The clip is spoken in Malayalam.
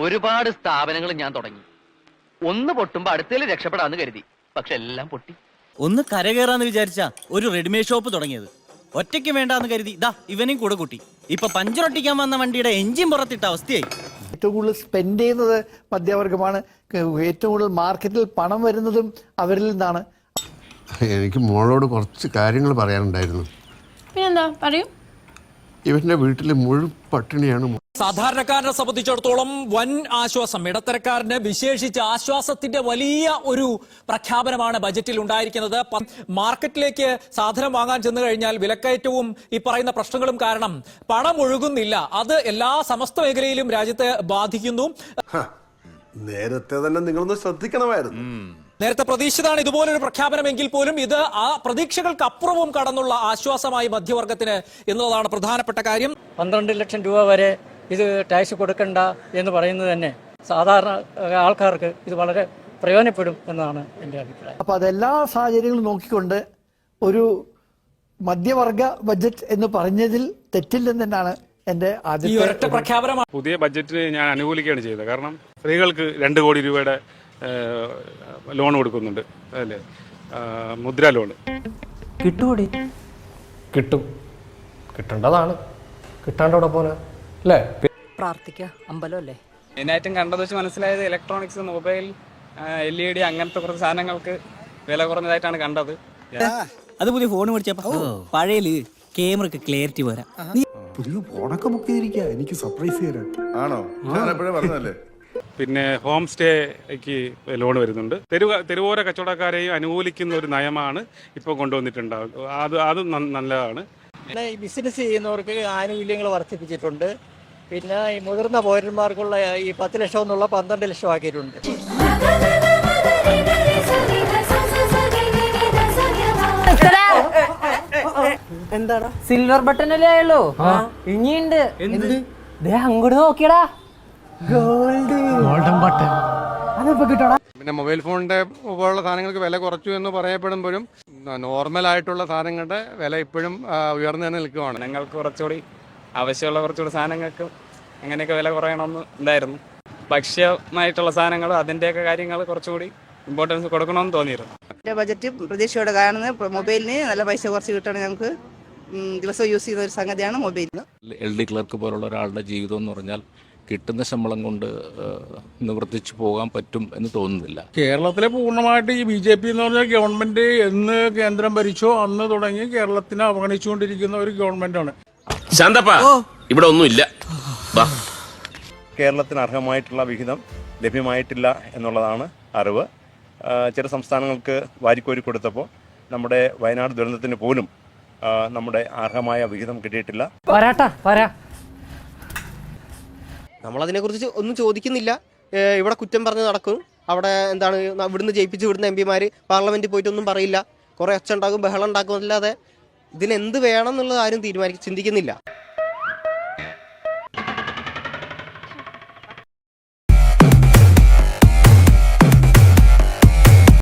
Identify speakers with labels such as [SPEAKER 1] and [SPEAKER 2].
[SPEAKER 1] ഒരുപാട് സ്ഥാപനങ്ങൾ ഞാൻ തുടങ്ങി. ഒന്ന് പൊട്ടുമ്പോ അടുത്തേൽ രക്ഷപ്പെടാന്ന് കരുതി. പക്ഷെ എല്ലാം പൊട്ടി.
[SPEAKER 2] ഒന്ന് കരകയറാന്ന് വിചാരിച്ച ഒരു റെഡിമെയ്ഡ് ഷോപ്പ് തുടങ്ങിയത്. ഒറ്റയ്ക്ക് വേണ്ടാന്ന് കരുതി ഇതാ ഇവനെയും കൂടെ കൂട്ടി. ഇപ്പൊ പഞ്ചറൊട്ടിക്കാൻ വന്ന വണ്ടിയുടെ എഞ്ചിൻ പുറത്തിട്ട അവസ്ഥയായി.
[SPEAKER 3] ഏറ്റവും കൂടുതൽ സ്പെൻഡ് ചെയ്യുന്നത് മധ്യവർഗമാണ്. ഏറ്റവും കൂടുതൽ മാർക്കറ്റിൽ പണം വരുന്നതും അവരിൽ നിന്നാണ്.
[SPEAKER 4] എനിക്ക് മോളോട് കുറച്ച് കാര്യങ്ങൾ പറയാനുണ്ടായിരുന്നു.
[SPEAKER 5] പിന്നെന്താ? പറയൂ.
[SPEAKER 4] ഇവന്റെ വീട്ടിൽ മുഴുവൻ പട്ടിണിയാണ്
[SPEAKER 6] സാധാരണക്കാരനെ സംബന്ധിച്ചിടത്തോളം വൻ ആശ്വാസം ഇടത്തരക്കാരന് വിശേഷിച്ച് ആശ്വാസത്തിന്റെ വലിയ ഒരു പ്രഖ്യാപനമാണ് ബജറ്റിൽ ഉണ്ടായിരിക്കുന്നത്. മാർക്കറ്റിലേക്ക് സാധനം വാങ്ങാൻ ചെന്നു കഴിഞ്ഞാൽ വിലക്കയറ്റവും ഈ പറയുന്ന പ്രശ്നങ്ങളും കാരണം പണം ഒഴുകുന്നില്ല. അത് എല്ലാ സമസ്ത മേഖലയിലും രാജ്യത്തെ ബാധിക്കുന്നു.
[SPEAKER 7] നേരത്തെ തന്നെ നിങ്ങളൊന്ന് ശ്രദ്ധിക്കണമായിരുന്നു.
[SPEAKER 6] നേരത്തെ പ്രതീക്ഷിതാണ് ഇതുപോലൊരു പ്രഖ്യാപനമെങ്കിൽ പോലും ഇത് ആ പ്രതീക്ഷകൾക്ക് അപ്പുറവും കടന്നുള്ള ആശ്വാസമായി മധ്യവർഗത്തിന് എന്നുള്ളതാണ് പ്രധാനപ്പെട്ട കാര്യം.
[SPEAKER 8] പന്ത്രണ്ട് ലക്ഷം രൂപ വരെ ഇത് ടാക്സ് കൊടുക്കണ്ട എന്ന് പറയുന്നത് തന്നെ സാധാരണ ആൾക്കാർക്ക് ഇത് വളരെ പ്രയോജനപ്പെടും എന്നാണ് എന്റെ അഭിപ്രായം.
[SPEAKER 3] അപ്പൊ അതെല്ലാ സാഹചര്യങ്ങളും നോക്കിക്കൊണ്ട് ഒരു മധ്യവർഗ ബജറ്റ് എന്ന് പറഞ്ഞതിൽ തെറ്റില്ലെന്ന് തന്നെയാണ് എന്റെ
[SPEAKER 6] ആദ്യ
[SPEAKER 3] ആദ്യത്തെ
[SPEAKER 6] പ്രഖ്യാപനമാണ്.
[SPEAKER 9] പുതിയ ബഡ്ജറ്റ് ഞാൻ അനുകൂലിക്കുകയാണ് ചെയ്തത്. കാരണം സ്ത്രീകൾക്ക് രണ്ട് കോടി രൂപയുടെ ലോൺ കൊടുക്കുന്നുണ്ട്. അല്ലേ? മുദ്ര ലോൺ.
[SPEAKER 10] കിട്ടൂടി കിട്ടും. കിട്ടേണ്ടതാണ്. കിട്ടാണ്ടവിടെ പോലെ അല്ലേ?
[SPEAKER 8] പ്രാർത്ഥിക്കുക അമ്പലമല്ലേ?
[SPEAKER 11] മെയിനായിട്ടും കണ്ടത് വെച്ച് മനസ്സിലായത് electronics mobile L E D അങ്ങനത്തെ കുറച്ച് സാധനങ്ങൾക്ക് വില കുറഞ്ഞതായിട്ടാണ് കണ്ടത്.
[SPEAKER 2] അത് പുതിയ ഫോൺ മേടിച്ചപ്പോ പഴയൽ ക്യാമറക്ക് ക്ലാരിറ്റി പോരാ.
[SPEAKER 7] പുതിയ ഫോണൊക്കെ ബുക്ക് ചെയ്തിരിക്കുക എനിക്ക് സർപ്രൈസ് തരാൻ. ആണോ? ഞാൻ എപ്പോഴേ പറഞ്ഞല്ലേ
[SPEAKER 9] പിന്നെ ഹോം സ്റ്റേക്ക് ലോൺ വരുന്നുണ്ട്. തെരുവ് തെരുവോര കച്ചവടക്കാരെയും അനുകൂലിക്കുന്ന ഒരു നയമാണ് ഇപ്പോൾ കൊണ്ടുവന്നിട്ടുണ്ടാവും അത് അത് നല്ലതാണ്.
[SPEAKER 8] ഈ ബിസിനസ് ചെയ്യുന്നവർക്ക് ആനുകൂല്യങ്ങൾ വർദ്ധിപ്പിച്ചിട്ടുണ്ട്. പിന്നെ ഈ മുതിർന്ന പൗരന്മാർക്കുള്ള ഈ പത്ത് ലക്ഷം എന്നുള്ള പന്ത്രണ്ട് ലക്ഷം ആക്കിയിട്ടുണ്ട്.
[SPEAKER 10] എന്താടാ?
[SPEAKER 8] സിൽവർ ബട്ടൺ അല്ലേ ആയുള്ളൂ ഇനിയുണ്ട്. എന്ത്? ദേ അങ്ങോട്ട് നോക്കിയടാ.
[SPEAKER 10] ഗോൾഡൻ ബട്ടൺ
[SPEAKER 8] അതിപ്പോ കിട്ടണം?
[SPEAKER 4] പിന്നെ മൊബൈൽ ഫോണിന്റെ പോലുള്ള സാധനങ്ങൾക്ക് വില കുറച്ചു എന്ന് പറയപ്പെടുമ്പോഴും നോർമൽ ആയിട്ടുള്ള സാധനങ്ങളുടെ വില ഇപ്പോഴും ഉയർന്നു തന്നെ നിൽക്കുവാണ്.
[SPEAKER 11] ഞങ്ങൾക്ക് കുറച്ചുകൂടി ആവശ്യമുള്ള കുറച്ചുകൂടി സാധനങ്ങൾക്ക് അങ്ങനെയൊക്കെ വില കുറയണമെന്ന് ഉണ്ടായിരുന്നു. ഭക്ഷ്യമായിട്ടുള്ള സാധനങ്ങൾ അതിന്റെയൊക്കെ കാര്യങ്ങൾ കുറച്ചുകൂടി ഇമ്പോർട്ടൻസ് കൊടുക്കണമെന്ന് തോന്നിയിരുന്നു.
[SPEAKER 5] ബജറ്റ് പ്രതീക്ഷയോടെ കാണുന്നത് മൊബൈലിന് നല്ല പൈസ കുറച്ച് കിട്ടണം ഞങ്ങൾക്ക്. ദിവസം യൂസ് ചെയ്യുന്ന ഒരു സംഗതിയാണ് മൊബൈൽ
[SPEAKER 11] എൽ ഡി ക്ലർക്ക് പോലുള്ള ഒരാളുടെ ജീവിതം എന്ന് പറഞ്ഞാൽ കിട്ടുന്ന ശമ്പളം കൊണ്ട് നിവർത്തിച്ചു പോകാൻ പറ്റും എന്ന് തോന്നുന്നില്ല.
[SPEAKER 9] കേരളത്തിലെ പൂർണമായിട്ട് ഈ ബി ജെ പി എന്ന് പറഞ്ഞാൽ ഗവൺമെന്റ് എന്ന് കേന്ദ്രം ഭരിച്ചോ അന്ന് തുടങ്ങി കേരളത്തിനെ അവഗണിച്ചുകൊണ്ടിരിക്കുന്ന ഒരു ഗവൺമെന്റാണ്.
[SPEAKER 7] ശാന്തപ്പ ഇവിടെ ഒന്നുമില്ല.
[SPEAKER 4] കേരളത്തിന് അർഹമായിട്ടുള്ള വിഹിതം ലഭ്യമായിട്ടില്ല എന്നുള്ളതാണ് അറിവ്. ചില സംസ്ഥാനങ്ങൾക്ക് വാരിക്കോരി കൊടുത്തപ്പോൾ നമ്മുടെ വയനാട് ദുരന്തത്തിന് പോലും നമ്മുടെ അർഹമായ വിഹിതം കിട്ടിയിട്ടില്ല.
[SPEAKER 8] വരാട്ടാ വരാ.
[SPEAKER 10] നമ്മളതിനെക്കുറിച്ച് ഒന്നും ചോദിക്കുന്നില്ല. ഇവിടെ കുറ്റം പറഞ്ഞ് നടക്കും. അവിടെ എന്താണ് ഇവിടുന്ന് ജയിപ്പിച്ച് വിടുന്ന എം പിമാർ പാർലമെന്റിൽ പോയിട്ടൊന്നും പറയില്ല. കുറേ ഒച്ച ഉണ്ടാക്കും ബഹളം ഉണ്ടാക്കും അല്ലാതെ ഇതിനെന്ത് വേണം എന്നുള്ളത് ആരും തീരുമാനിക്കും ചിന്തിക്കുന്നില്ല.